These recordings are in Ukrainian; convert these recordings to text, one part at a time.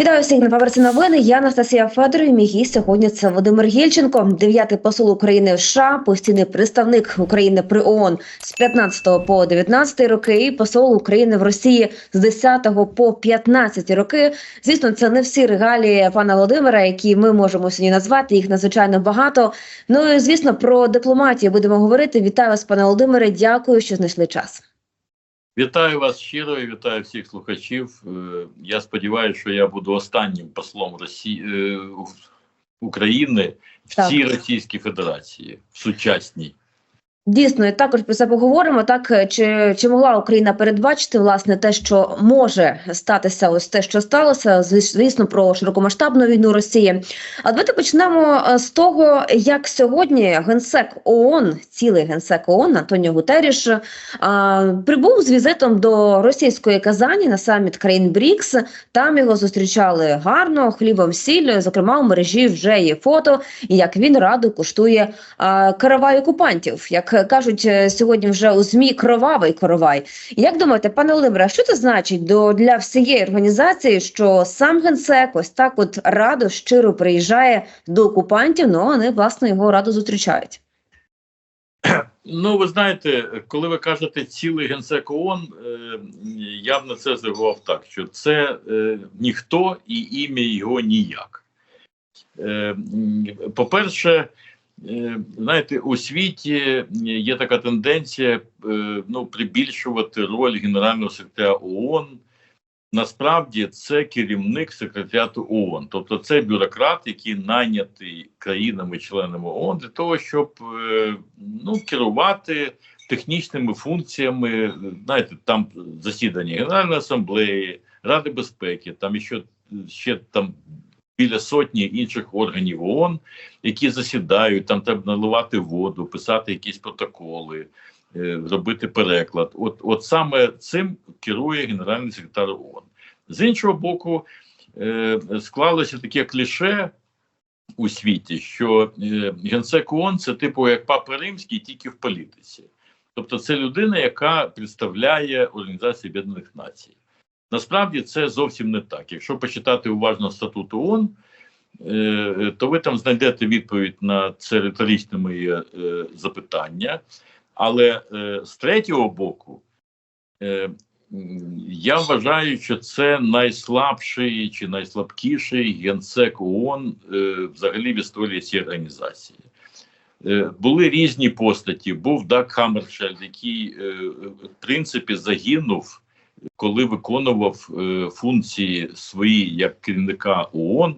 Вітаю всіх на поверсі новини. Я Анастасія Федорів. Мій гість сьогодні це Володимир Єльченко, дев'ятий посол України в США, постійний представник України при ООН з 15 по 19 роки, і посол України в Росії з 10 по 15 роки. Звісно, це не всі регалії пана Володимира, які ми можемо сьогодні назвати. Їх надзвичайно багато. Ну і звісно, про дипломатію будемо говорити. Вітаю вас, пане Володимире. Дякую, що знайшли час. Вітаю вас щиро і вітаю всіх слухачів. Е, Я сподіваюся, що я буду останнім послом Росії е, України в Так. цій Російській Федерації, в сучасній. Дійсно, і також про це поговоримо. Так е, чи, чи могла Україна передбачити власне те, що може статися, ось те, що сталося, звісно, про широкомасштабну війну Росії. А давайте почнемо е, з того, як сьогодні генсек ООН, цілий генсек ООН Антоніо Гутеріш е, прибув з візитом до російської Казані на саміт країн БРІКС. Там його зустрічали гарно, хлібом сіллю. Зокрема, у мережі вже є фото, як він радо куштує а, каравай окупантів. Як кажуть е, сьогодні вже у ЗМІ кровавий каравай. Як думаєте, пане Володимире, що це значить до для всієї організації, що сам генсек ось так от радо щиро приїжджає до окупантів? Ну вони власне його радо зустрічають. Ну, ви знаєте, коли ви кажете цілий генсек ООН, я б на це зреагував так, що це е, ніхто і ім'я його ніяк. Е, По-перше, знаєте, у світі є така тенденція е, ну, прибільшувати роль генерального секретаря ООН. Насправді це керівник секретаріату ООН, тобто це бюрократ, який найнятий країнами-членами ООН для того, щоб е, ну, керувати технічними функціями. Знаєте, там засідання Генеральної асамблеї, Ради безпеки, там ще, ще там біля сотні інших органів ООН, які засідають, там треба наливати воду, писати якісь протоколи, е, робити переклад. От, от саме цим керує генеральний секретар ООН. З іншого боку, е, склалося таке кліше у світі, що е, генсек ООН – це типу як папа римський, тільки в політиці. Тобто, це людина, яка представляє Організацію Об'єднаних Націй. Насправді це зовсім не так. Якщо почитати уважно статут ООН, е, то ви там знайдете відповідь на це риторичне моє е, запитання. Але е, з третього боку, е, я вважаю, що це найслабший чи найслабкіший генсек ООН е, взагалі в історії цієї організації. Е, були різні постаті. Був Дак Хаммершельд, який е, в принципі загинув, коли виконував е, функції свої як керівника ООН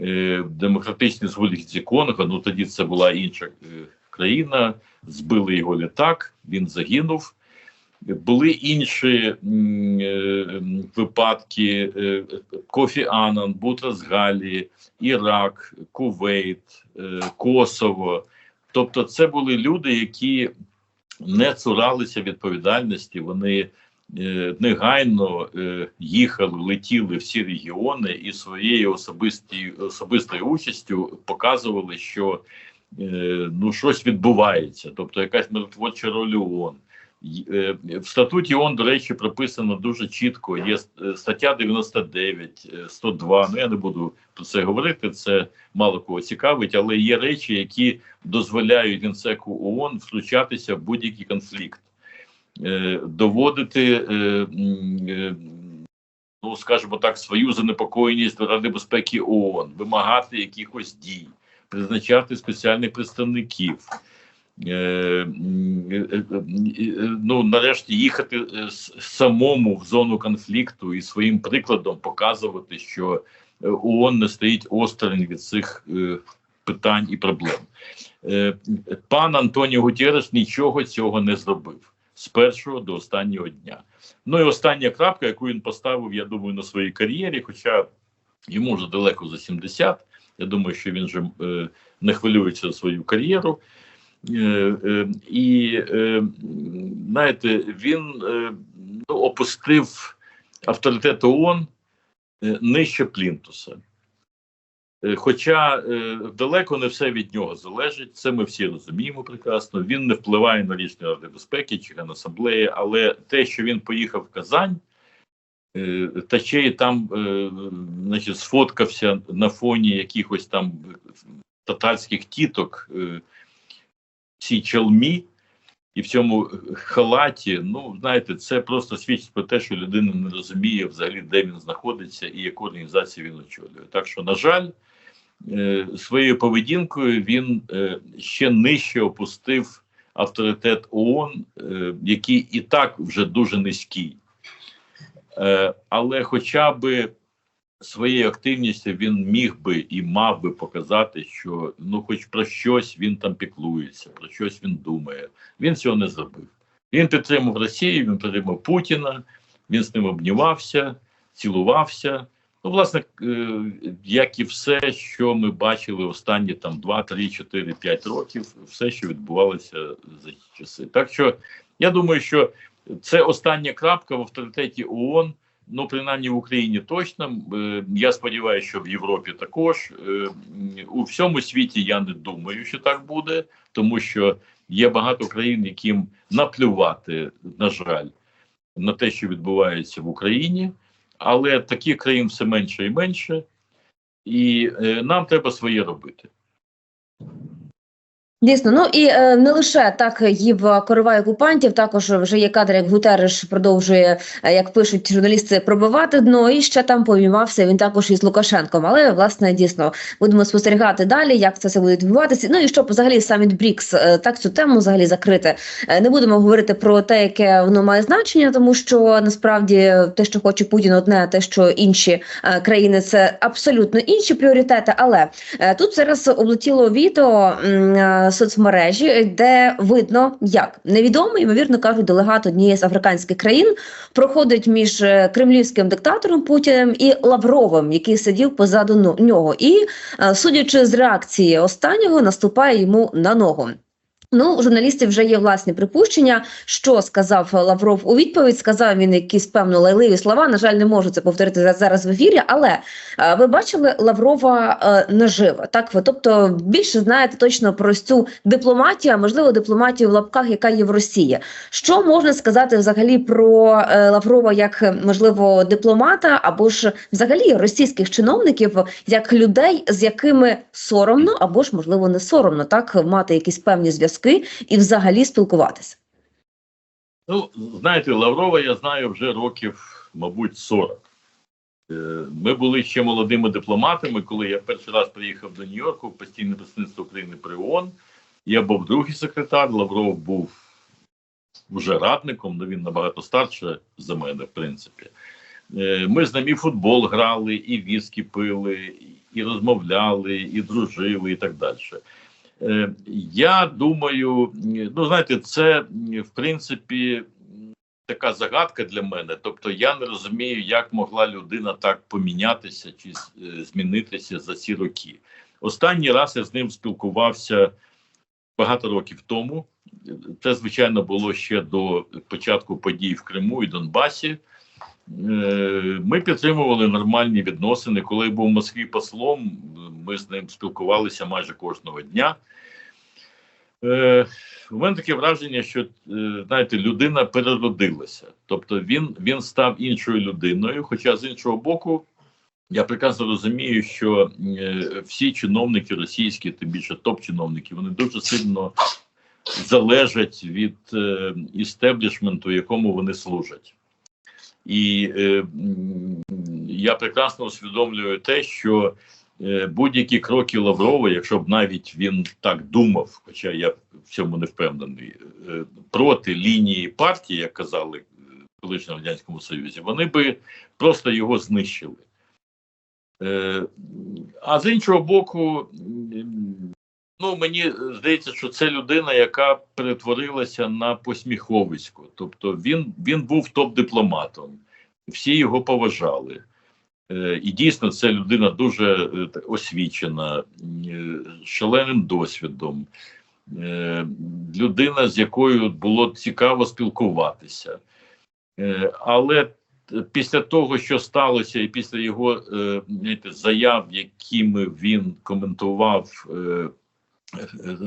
е, Демократичній Республіці Конго. Ну тоді це була інша е, країна. Збили його літак, він загинув. Були інші випадки: Кофі Анан, Бутрас Галі, Ірак, Кувейт, Косово. Тобто, це були люди, які не цуралися відповідальності. Вони негайно е, їхали, летіли всі регіони і своєю особистою участю показували, що е, ну щось відбувається, тобто якась миротворча роль ООН. Е, В статуті ООН, до речі, прописано дуже чітко. Є е, стаття 99, е, 102. Ну я не буду про це говорити. Це мало кого цікавить, але є речі, які дозволяють генсеку ООН втручатися в будь-який конфлікт, е, доводити, е, е, ну скажімо так, свою занепокоєність Ради безпеки ООН, вимагати якихось дій, призначати спеціальних представників. Е, е, е, е, ну, нарешті їхати е, самому в зону конфлікту і своїм прикладом показувати, що е, ООН не стоїть осторонь від цих е, питань і проблем. Е, Пан Антоніо Гутєреш нічого цього не зробив з першого до останнього дня. Ну і остання крапка, яку він поставив, я думаю, на своїй кар'єрі, хоча йому вже далеко за 70, я думаю, що він вже е, не хвилюється за свою кар'єру. Е, е, і е, знаєте, він е, ну, опустив авторитет ООН е, нижче Плінтуса. Е, Хоча е, далеко не все від нього залежить, це ми всі розуміємо прекрасно. Він не впливає на рішення Ради безпеки чи Генасамблеї, але те, що він поїхав в Казань, Е, Та ще й там, значить, сфоткався на фоні якихось там татарських тіток цій чалмі і в цьому халаті. Ну, знаєте, це просто свідчить про те, що людина не розуміє взагалі, де він знаходиться і яку організацію він очолює. Так що, на жаль, своєю поведінкою він е, ще нижче опустив авторитет ООН, е, який і так вже дуже низький. Е, але хоча б своєю активністю він міг би і мав би показати, що ну, хоч про щось він там піклується, про щось він думає. Він цього не зробив. Він підтримав Росію, він підтримав Путіна, він з ним обнімався, цілувався. Ну, власне, е, як і все, що ми бачили останні там 2, 3, 4, 5 років, все, що відбувалося за ці часи. Так що я думаю, що це остання крапка в авторитеті ООН. Ну, принаймні в Україні точно. Е, Я сподіваюся, що в Європі також. Е, У всьому світі я не думаю, що так буде, тому що є багато країн, яким наплювати, на жаль, на те, що відбувається в Україні. Але таких країн все менше і менше, і е, нам треба своє робити. Дійсно, ну і е, не лише так їв коривай окупантів, також вже є кадри, як Гутереш продовжує, е, як пишуть журналісти, пробивати дно, і ще там повімався він також із Лукашенком. Але власне дійсно будемо спостерігати далі, як це все буде відбуватися. Ну і щоб взагалі саміт Брікс е, так цю тему взагалі закрити. Е, не будемо говорити про те, яке воно має значення, тому що насправді те, що хоче Путін, одне, те, що інші країни, це абсолютно інші пріоритети. Але тут зараз облетіло відео. М, е, соцмережі, де видно, як невідомий, ймовірно кажуть, делегат однієї з африканських країн проходить між е, кремлівським диктатором Путіним і Лавровим, який сидів позаду но- нього, і е, судячи з реакції останнього, наступає йому на ногу. Ну, у журналістів вже є власні припущення, що сказав Лавров у відповідь. Сказав він якісь певно лайливі слова. На жаль, не можу це повторити за- зараз в ефірі. Але е, ви бачили Лаврова е, наживо. Так, ви тобто більше знаєте точно про цю дипломатію, а можливо, дипломатію в лапках, яка є в Росії. Що можна сказати взагалі про е, Лаврова як е, можливо дипломата або ж взагалі російських чиновників, як людей, з якими соромно або ж можливо не соромно, так мати якісь певні зв'язки і взагалі спілкуватися? Ну, знаєте, Лаврова я знаю вже років, мабуть, 40. Е, Ми були ще молодими дипломатами, коли я перший раз приїхав до Нью-Йорку в постійне представництво України при ООН. Я був другий секретар, Лавров був вже радником, але він набагато старше за мене, в принципі. Е, Ми з ним і футбол грали, і віскі пили, і розмовляли, і дружили, і так далі. Е, Я думаю, ну знаєте, це в принципі така загадка для мене. Тобто, я не розумію, як могла людина так помінятися чи е, змінитися за ці роки. Останній раз я з ним спілкувався багато років тому. Це, звичайно, було ще до початку подій в Криму і Донбасі. Е, Ми підтримували нормальні відносини. Коли я був в Москві послом, ми з ним спілкувалися майже кожного дня. Е, У мене таке враження, що е, знаєте, людина переродилася. Тобто він, він став іншою людиною. Хоча з іншого боку, я прекрасно розумію, що е, всі чиновники російські, тим більше топ-чиновники, вони дуже сильно залежать від е, істеблішменту, якому вони служать. І е, я прекрасно усвідомлюю те, що е, будь-які кроки Лаврова, якщо б навіть він так думав, хоча я в цьому не впевнений, е, проти лінії партії, як казали е, в колишньому радянському союзі, вони би просто його знищили. Е, а з іншого боку, ну мені здається, що це людина, яка перетворилася на посміховисько. Тобто він, він був топ-дипломатом, всі його поважали. Е, І дійсно, це людина дуже е, освічена, е, шаленим досвідом, людина, з якою було цікаво спілкуватися. Але після того, що сталося, і після його знаєте, заяв, якими він коментував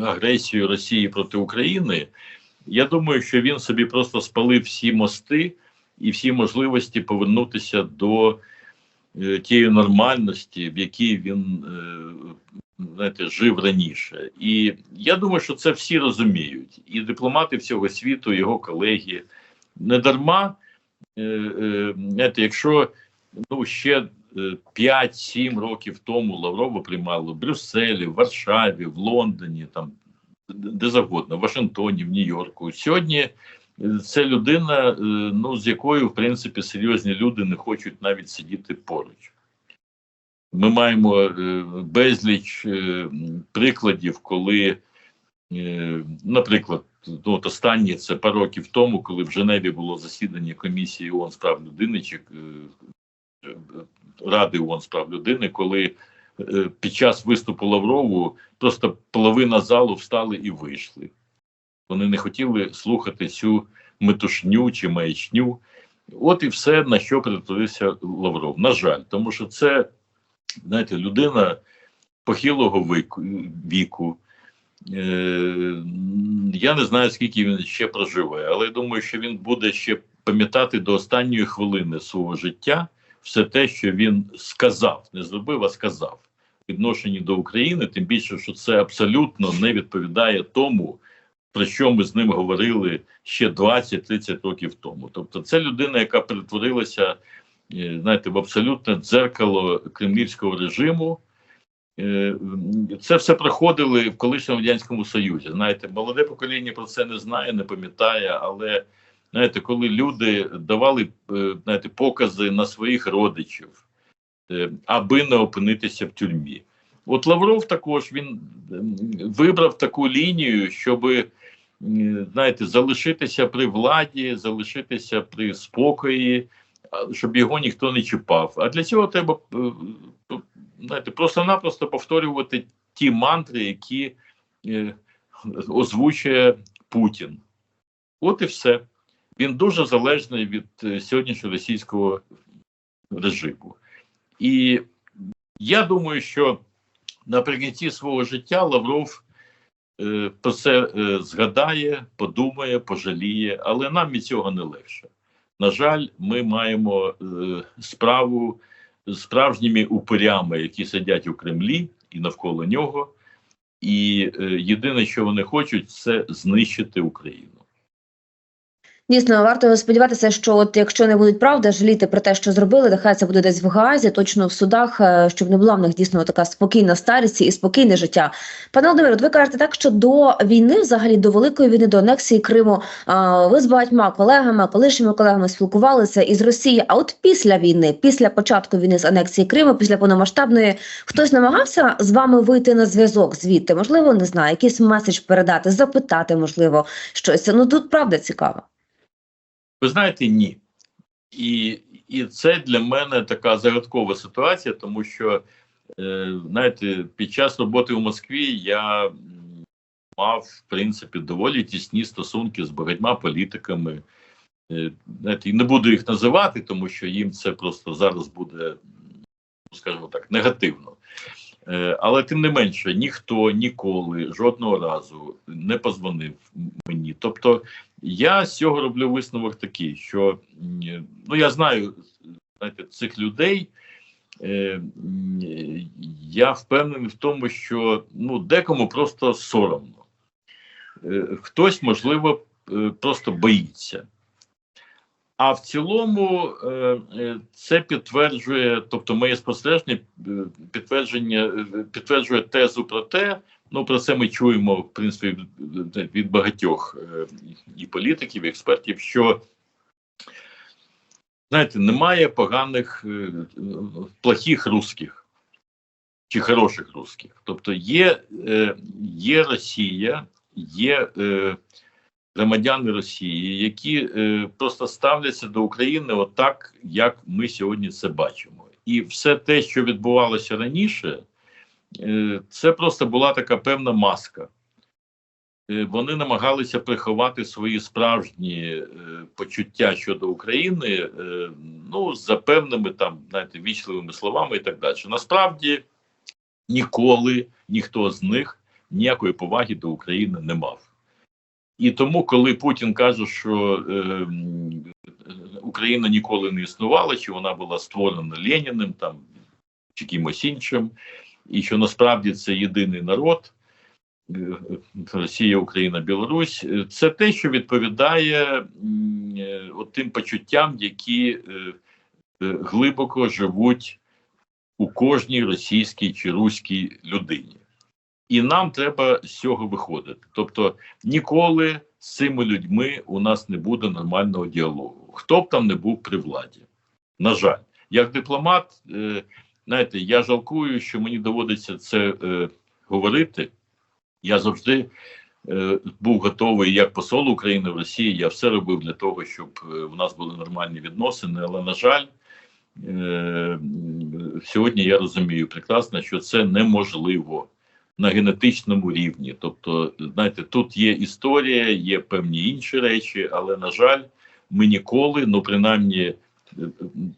агресію Росії проти України, я думаю, що він собі просто спалив всі мости і всі можливості повернутися до тієї нормальності, в якій він е, знаєте, жив раніше. І я думаю, що це всі розуміють. І дипломати всього світу, його колеги. Не дарма, е, е, знаєте, якщо ну, ще е, 5-7 років тому Лаврова приймали в Брюсселі, в Варшаві, в Лондоні, там де завгодно, в Вашингтоні, в Нью-Йорку. Сьогодні е, це людина, е, ну з якою в принципі серйозні люди не хочуть навіть сидіти поруч. Ми маємо е, безліч е, прикладів, коли, наприклад, ну, от останнє це пару років тому, коли в Женеві було засідання комісії ООН з прав людини чи Ради ООН з прав людини, коли під час виступу Лаврову просто половина залу встали і вийшли. Вони не хотіли слухати цю метушню чи маячню. От і все, на що перетворився Лавров. На жаль, тому що це, знаєте, людина похилого віку. Е, я не знаю, скільки він ще проживе, але я думаю, що він буде ще пам'ятати до останньої хвилини свого життя все те, що він сказав, не зробив, а сказав відношенні до України, тим більше, що це абсолютно не відповідає тому, про що ми з ним говорили ще 20-30 років тому. Тобто, це людина, яка перетворилася, е, знаєте, в абсолютне дзеркало кремлівського режиму. Е, Це все проходили в колишньому радянському союзі. Знаєте, молоде покоління про це не знає, не пам'ятає, але знаєте, коли люди давали е, знаєте, покази на своїх родичів, аби не опинитися в тюрмі. От Лавров також він вибрав таку лінію, щоб знаєте, залишитися при владі, залишитися при спокої, щоб його ніхто не чіпав. А для цього треба е, знаєте, просто-напросто повторювати ті мантри, які е, озвучує Путін. От і все. Він дуже залежний від е, сьогоднішнього російського режиму. І я думаю, що наприкінці свого життя Лавров про це е, згадає, подумає, пожаліє, але нам від цього не легше. На жаль, ми маємо е, справу з справжніми упирями, які сидять у Кремлі і навколо нього. І е, єдине, що вони хочуть, це знищити Україну. Дійсно, варто сподіватися, що от якщо не будуть правда жаліти про те, що зробили, нехай це буде десь в Гаазі, точно в судах, е, щоб не була в них дійсно така спокійна старість і спокійне життя. Пане Володимире, ви кажете так, що до війни, взагалі до великої війни, до анексії Криму, ви з багатьма колегами, колишніми колегами спілкувалися із Росії. А от після війни, після початку війни з анексії Криму, після повномасштабної, хтось намагався з вами вийти на зв'язок звідти? Можливо, не знаю, якийсь меседж передати, запитати, можливо, щось. Ну тут правда цікаво. Ви знаєте, ні. І і це для мене така загадкова ситуація, тому що, е, знаєте, під час роботи у Москві я мав, в принципі, доволі тісні стосунки з багатьма політиками. Е, знаєте, і не буду їх називати, тому що їм це просто зараз буде, скажімо так, негативно. Е, але тим не менше, ніхто ніколи жодного разу не позвонив мені. Тобто, я з цього роблю висновок такий, що ну я знаю знаєте, цих людей. Е, я впевнений в тому, що ну декому просто соромно. Е, хтось, можливо, е, просто боїться. А в цілому е, е, це підтверджує, тобто моє спостереження е, підтвердження підтверджує тезу про те, ну про це ми чуємо в принципі від, багатьох і політиків, і експертів, що знаєте, немає поганих плохих русських чи хороших русських. Тобто є, є Росія, є. Громадяни Росії, які е, просто ставляться до України отак, як ми сьогодні це бачимо, і все те, що відбувалося раніше, е, це просто була така певна маска. Е, вони намагалися приховати свої справжні е, почуття щодо України, е, ну за певними там, знаєте, вічливими словами і так далі. Насправді ніколи ніхто з них ніякої поваги до України не мав. І тому, коли Путін каже, що е, Україна ніколи не існувала, чи вона була створена Леніним там чи кимось іншим, і що насправді це єдиний народ. е, Росія, Україна, Білорусь, Е, це те, що відповідає е, от тим почуттям, які глибоко живуть у кожній російській чи руській людині. І нам треба з цього виходити. Тобто ніколи з цими людьми у нас не буде нормального діалогу. Хто б там не був при владі. На жаль, як дипломат, е, знаєте, я жалкую, що мені доводиться це е, говорити. Я завжди е, був готовий як посол України в Росії. Я все робив для того, щоб е, в нас були нормальні відносини. Але на жаль, е, сьогодні я розумію прекрасно, що це неможливо на генетичному рівні. Тобто, знаєте, тут є історія, є певні інші речі, але на жаль, ми ніколи, ну принаймні. е,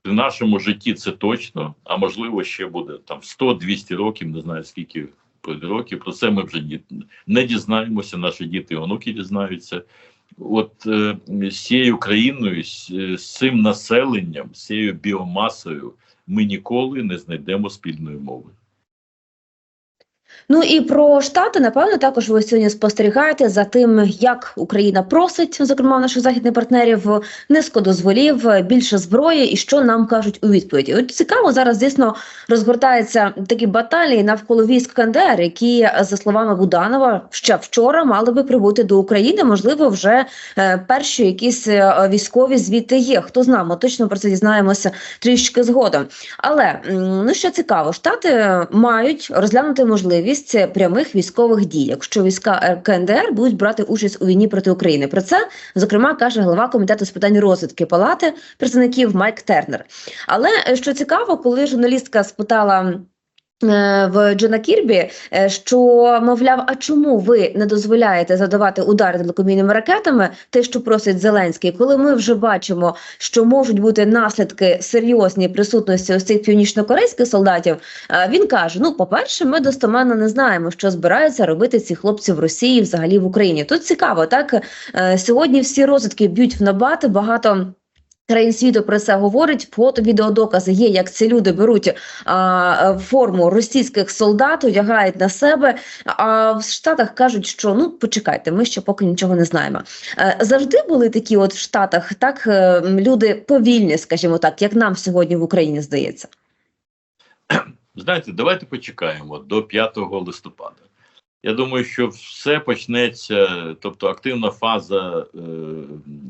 При нашому житті це точно, а можливо, ще буде там 100-200 років, не знаю скільки пройде років. Про це ми вже не дізнаємося. Наші діти і онуки дізнаються. От е, з цією країною, з, е, з цим населенням, з цією біомасою, ми ніколи не знайдемо спільної мови. Ну і про штати, напевно, також ви сьогодні спостерігаєте за тим, як Україна просить, зокрема наших західних партнерів, низькодозволів, більше зброї, і що нам кажуть у відповіді. От цікаво зараз, звісно, розгортаються такі баталії навколо військ КНДР, які, за словами Буданова, ще вчора мали би прибути до України. Можливо, вже е, перші якісь е, військові звідти є. Хто знає, ми точно про це дізнаємося трішки згодом. Але ну що цікаво, штати мають розглянути можливість прямих військових дій, якщо війська КНДР будуть брати участь у війні проти України. Про це зокрема каже голова комітету з питань розвитки палати представників Майк Тернер. Але е, що цікаво, коли журналістка спитала. Е, В Джона Кірбі, е, що мовляв, а чому ви не дозволяєте задавати удари телекомійними ракетами, те, що просить Зеленський, коли ми вже бачимо, що можуть бути наслідки серйозні присутності ось цих північнокорейських солдатів, е, він каже: ну, по-перше, ми достеменно не знаємо, що збираються робити ці хлопці в Росії, взагалі в Україні. Тут цікаво, так сьогодні всі розвідки б'ють в набати багато. Країн світу про це говорить. Фото, відеодокази є, як ці люди беруть а, форму російських солдат, одягають на себе. А в Штатах кажуть, що ну почекайте, ми ще поки нічого не знаємо. Е, завжди були такі, от в Штатах, так е, люди повільні, скажімо так, як нам сьогодні в Україні здається. Знаєте, давайте почекаємо до 5 листопада. Я думаю, що все почнеться, тобто активна фаза, е,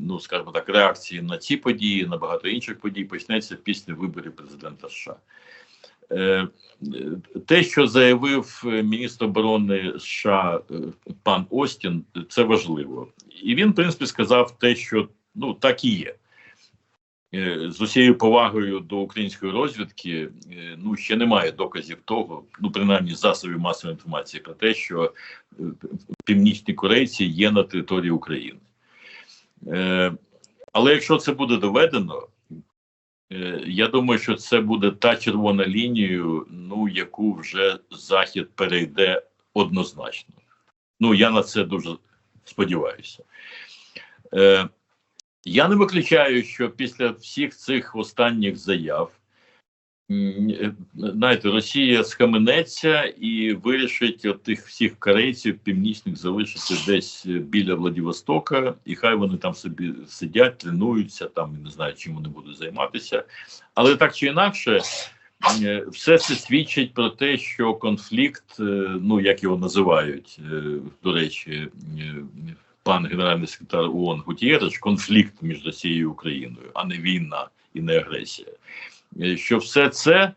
ну скажімо так, реакції на ці події, на багато інших подій, почнеться після виборів президента США. Е, те, що заявив е, міністр оборони США е, пан Остін, це важливо. І він, в принципі, сказав те, що ну так і є. З усією повагою до української розвідки, ну ще немає доказів того, ну принаймні засобів масової інформації про те, що північні корейці є на території України. Е, Але якщо це буде доведено, е, я думаю, що це буде та червона лінія, ну яку вже Захід перейде однозначно. Ну я на це дуже сподіваюся. Е, я не виключаю, що після всіх цих останніх заяв, знаєте, Росія схаменеться і вирішить тих всіх корейців північних залишити десь е, біля Владивостока, і хай вони там собі сидять, тренуються, там не знаю, чим вони будуть займатися. Але так чи інакше, е, все це свідчить про те, що конфлікт, е, ну як його називають, е, до речі, е, пан генеральний секретар ООН Гутєреш, конфлікт між Росією і Україною, а не війна і не агресія. Що все це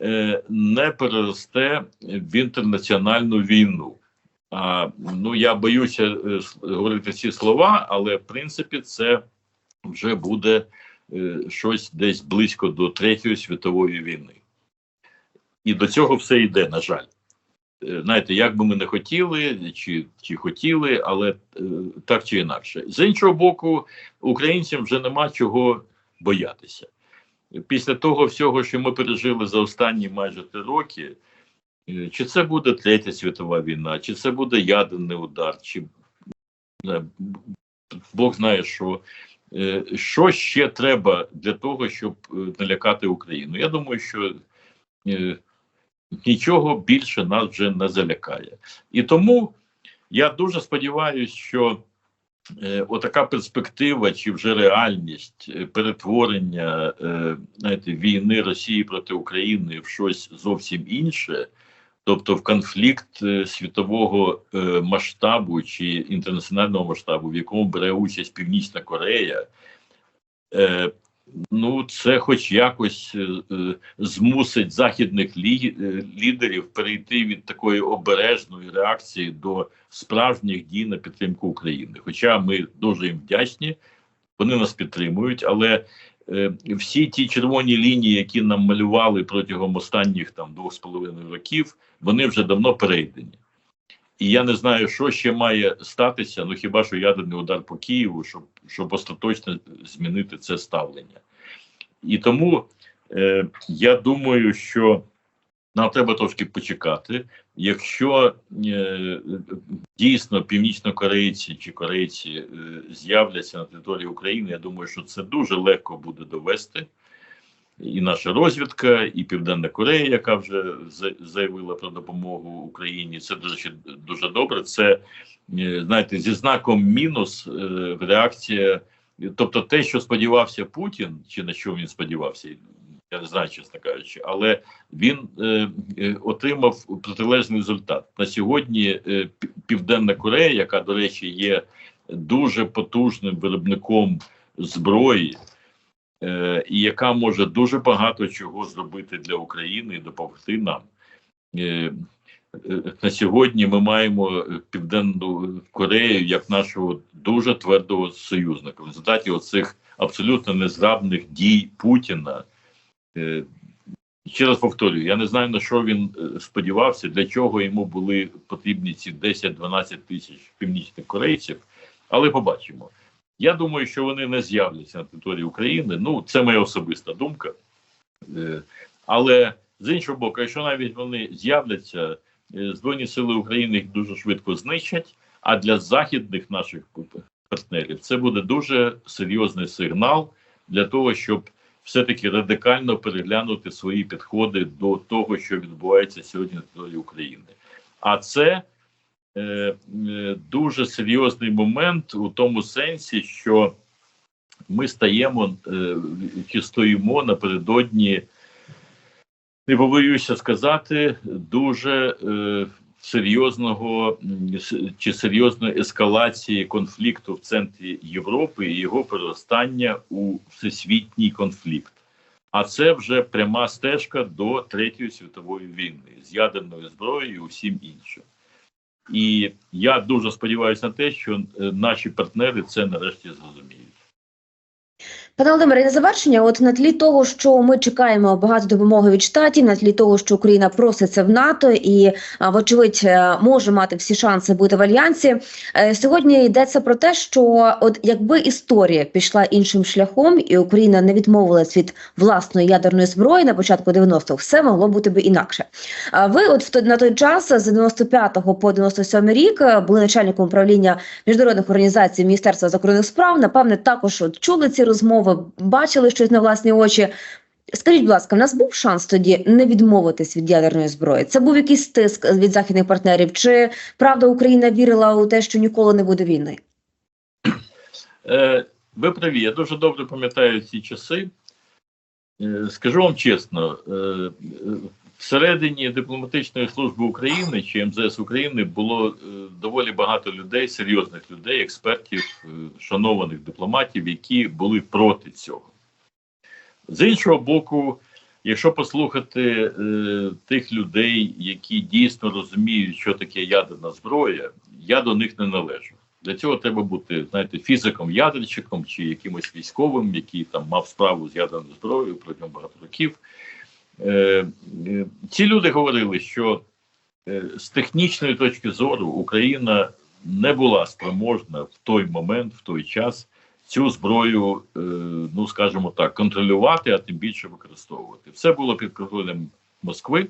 е, не переросте в інтернаціональну війну. А, ну я боюся е, говорити ці слова, але в принципі це вже буде е, щось десь близько до Третьої світової війни. І до цього все йде, на жаль. Знаєте, як би ми не хотіли, чи, чи хотіли, але е, так чи інакше. З іншого боку, українцям вже нема чого боятися. Після того всього, що ми пережили за останні майже три роки, е, чи це буде Третя світова війна, чи це буде ядерний удар, чи Бог знає, що Е, Що ще треба для того, щоб е, налякати Україну? Я думаю, що нічого більше нас вже не залякає. І тому я дуже сподіваюся, що отака перспектива чи вже реальність е, перетворення е, знаєте, війни Росії проти України в щось зовсім інше, тобто в конфлікт е, світового е, масштабу чи інтернаціонального масштабу, в якому бере участь Північна Корея. Ну, це хоч якось е, е, змусить західних лі, е, лідерів перейти від такої обережної реакції до справжніх дій на підтримку України. Хоча ми дуже їм вдячні, вони нас підтримують, але е, всі ті червоні лінії, які нам малювали протягом останніх там двох з половиною років, вони вже давно перейдені. І я не знаю, що ще має статися, ну хіба що ядерний удар по Києву, щоб, щоб остаточно змінити це ставлення. І тому е, я думаю, що нам треба трошки почекати. Якщо е, дійсно північнокорейці чи корейці е, з'являться на території України, я думаю, що це дуже легко буде довести. І наша розвідка, і Південна Корея, яка вже заявила про допомогу Україні. Це дуже дуже добре. Це е, знаєте, зі знаком мінус е, реакція. Тобто, те, що сподівався Путін, чи на що він сподівався, я не знаю, чесно кажучи, але він е, отримав протилежний результат на сьогодні. Південна Корея, яка, до речі, є дуже потужним виробником зброї і яка може дуже багато чого зробити для України і допомогти нам. Е, е, на сьогодні ми маємо е, Південну Корею як нашого дуже твердого союзника. В результаті оцих абсолютно незграбних дій Путіна. Е, ще раз повторюю, я не знаю на що він е, сподівався, для чого йому були потрібні ці 10-12 тисяч північних корейців, але побачимо. Я думаю, що вони не з'являться на території України. Ну, це моя особиста думка. Е, Але з іншого боку, якщо навіть вони з'являться, е, Збройні сили України їх дуже швидко знищать. А для західних наших партнерів це буде дуже серйозний сигнал для того, щоб все-таки радикально переглянути свої підходи до того, що відбувається сьогодні на території України. А це дуже серйозний момент у тому сенсі, що ми стаємо е, чи стоїмо напередодні, не побоюся сказати, дуже е, серйозного чи серйозної ескалації конфлікту в центрі Європи і його переростання у всесвітній конфлікт. А це вже пряма стежка до Третьої світової війни з ядерною зброєю і усім іншим. І я дуже сподіваюся на те, що е, наші партнери це нарешті зрозуміють. Пане Володимире, на завершення, от на тлі того, що ми чекаємо багато допомоги від штатів, на тлі того, що Україна проситься в НАТО і, вочевидь, е, може мати всі шанси бути в альянсі. е, Сьогодні йдеться про те, що от якби історія пішла іншим шляхом, і Україна не відмовилась від власної ядерної зброї на початку 90-х, все могло бути би інакше. Ви, от на той час, з 95 по 97 рік, е, були начальником управління міжнародних організацій Міністерства закордонних справ. Напевне, також от чули ці розмови, бачили щось на власні очі. Скажіть, будь ласка, в нас був шанс тоді не відмовитись від ядерної зброї? Це був якийсь тиск від західних партнерів? Чи правда Україна вірила у те, що ніколи не буде війни? Е, ви праві, я дуже добре пам'ятаю ці часи. Е, скажу вам чесно, е, всередині дипломатичної служби України чи МЗС України було е, доволі багато людей, серйозних людей, експертів, е, шанованих дипломатів, які були проти цього. З іншого боку, якщо послухати е, тих людей, які дійсно розуміють, що таке ядерна зброя, я до них не належу. Для цього треба бути, знаєте, фізиком, ядерчиком чи якимось військовим, який там мав справу з ядерною зброєю протягом багато років. Е, е, ці люди говорили, що е, з технічної точки зору Україна не була спроможна в той момент, в той час цю зброю, ну скажімо так, контролювати, а тим більше використовувати. Все було під контролем Москви.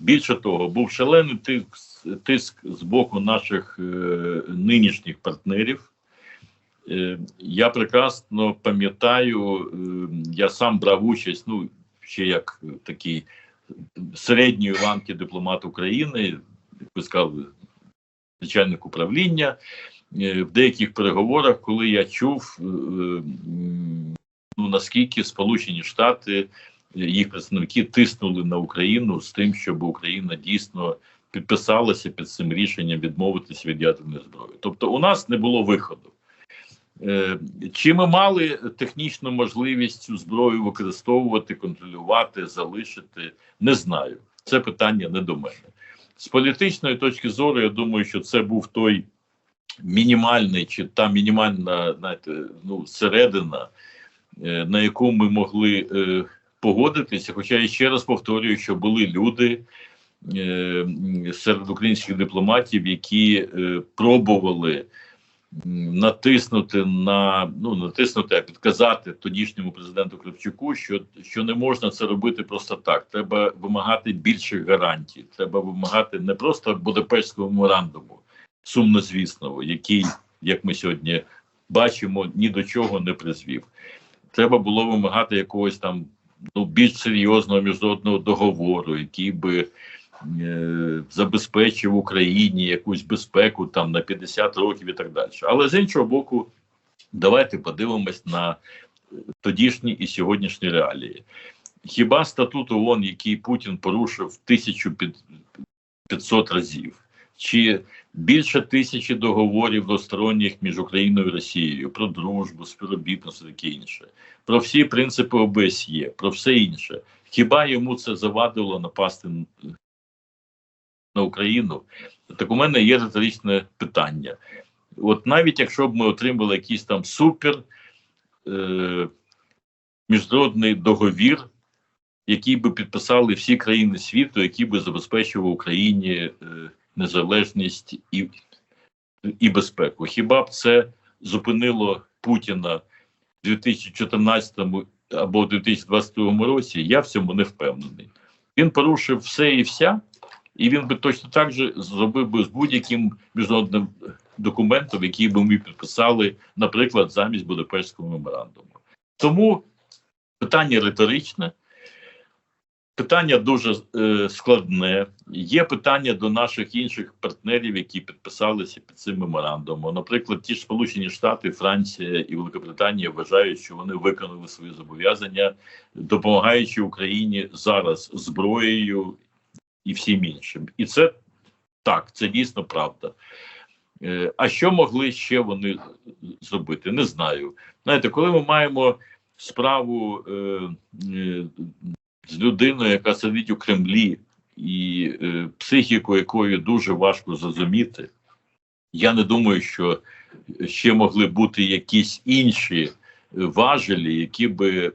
Більше того, був шалений тиск, тиск з боку наших е, нинішніх партнерів. Я прекрасно пам'ятаю, я сам брав участь, ну ще як такий середньої ланки дипломат України, як ви сказали, начальник управління. е, В деяких переговорах, коли я чув, е, ну наскільки Сполучені Штати, е, їх представники тиснули на Україну з тим, щоб Україна дійсно підписалася під цим рішенням відмовитися від ядерної зброї. Тобто, у нас не було виходу. Е, Чи ми мали технічну можливість цю зброю використовувати, контролювати, залишити? Не знаю. Це питання не до мене. З політичної точки зору, я думаю, що це був той мінімальний чи та мінімальна знаєте, ну, середина, е, на яку ми могли е, погодитися. Хоча я ще раз повторюю, що були люди е, серед українських дипломатів, які е, пробували натиснути на ну натиснути, а підказати тодішньому президенту Кравчуку, що, що не можна це робити просто так. Треба вимагати більших гарантій. Треба вимагати не просто Будапештського меморандуму, сумнозвісного, який, як ми сьогодні бачимо, ні до чого не призвів. Треба було вимагати якогось там ну більш серйозного міжнародного договору, який би забезпечив Україні якусь безпеку там на 50 років і так далі. Але з іншого боку, давайте подивимось на тодішні і сьогоднішні реалії. Хіба статут ООН, який Путін порушив 1500 разів, чи більше тисячі договорів двосторонніх між Україною і Росією про дружбу, співробітництво таке інше, про всі принципи ОБСЄ, про все інше. Хіба йому це завадило напасти на Україну? Так у мене є риторичне питання. От навіть якщо б ми отримали якийсь там супер е, міжнародний договір, який би підписали всі країни світу, який би забезпечував Україні е, незалежність і, і безпеку. Хіба б це зупинило Путіна в 2014 або 2022 році? Я в цьому не впевнений. Він порушив все і вся, і він би точно так же зробив би з будь-яким міжнародним документом, який би ми підписали, наприклад, замість Будапештського меморандуму. Тому питання риторичне. Питання дуже е, складне. Є питання до наших інших партнерів, які підписалися під цим меморандумом. Наприклад, ті ж Сполучені Штати, Франція і Великобританія вважають, що вони виконали свої зобов'язання, допомагаючи Україні зараз зброєю і всім іншим. І це так, це дійсно правда. Е, а що могли ще вони зробити? Не знаю. Знаєте, коли ми маємо справу. Е, е, з людиною, яка сидить у Кремлі, і е, психіку якої дуже важко зрозуміти. Я не думаю, що ще могли бути якісь інші важелі, які би,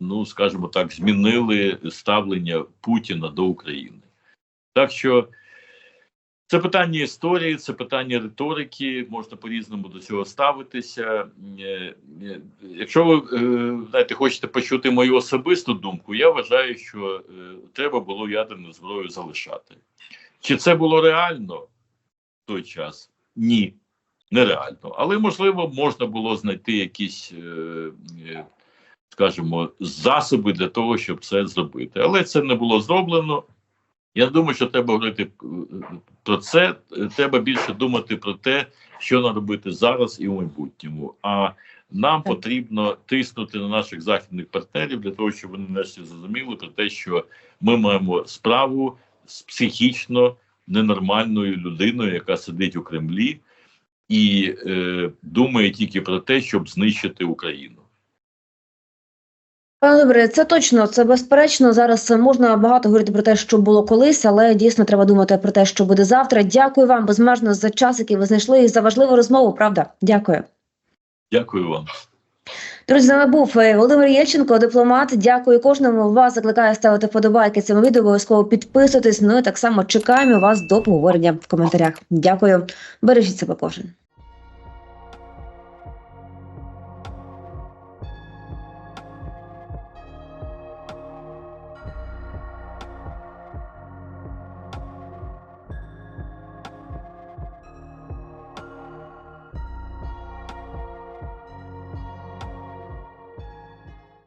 ну скажімо так, змінили ставлення Путіна до України. Так що це питання історії, це питання риторики, можна по-різному до цього ставитися. Е, е, Якщо ви е, знаєте, хочете почути мою особисту думку, я вважаю, що треба було ядерну зброю залишати. Чи це було реально в той час? Ні, нереально. Але можливо можна було знайти якісь, скажімо, засоби для того, щоб це зробити. Але це не було зроблено. Я думаю, що треба говорити е, про це. Треба більше думати про те, що нам робити зараз і в майбутньому. А нам потрібно тиснути на наших західних партнерів для того, щоб вони нарешті зрозуміли про те, що ми маємо справу з психічно ненормальною людиною, яка сидить у Кремлі і е, думає тільки про те, щоб знищити Україну. Пане Добре, це точно, це безперечно. Зараз можна багато говорити про те, що було колись, але дійсно треба думати про те, що буде завтра. Дякую вам безмежно за час, який ви знайшли, і за важливу розмову. Правда, дякую. Дякую вам. Друзі, з нами був е, Володимир Єльченко, дипломат. Дякую кожному. Вас закликаю ставити вподобайки цьому відео. Обов'язково підписуйтесь. Ну і так само чекаємо вас до поговорення в коментарях. Дякую. Бережіть себе кожен.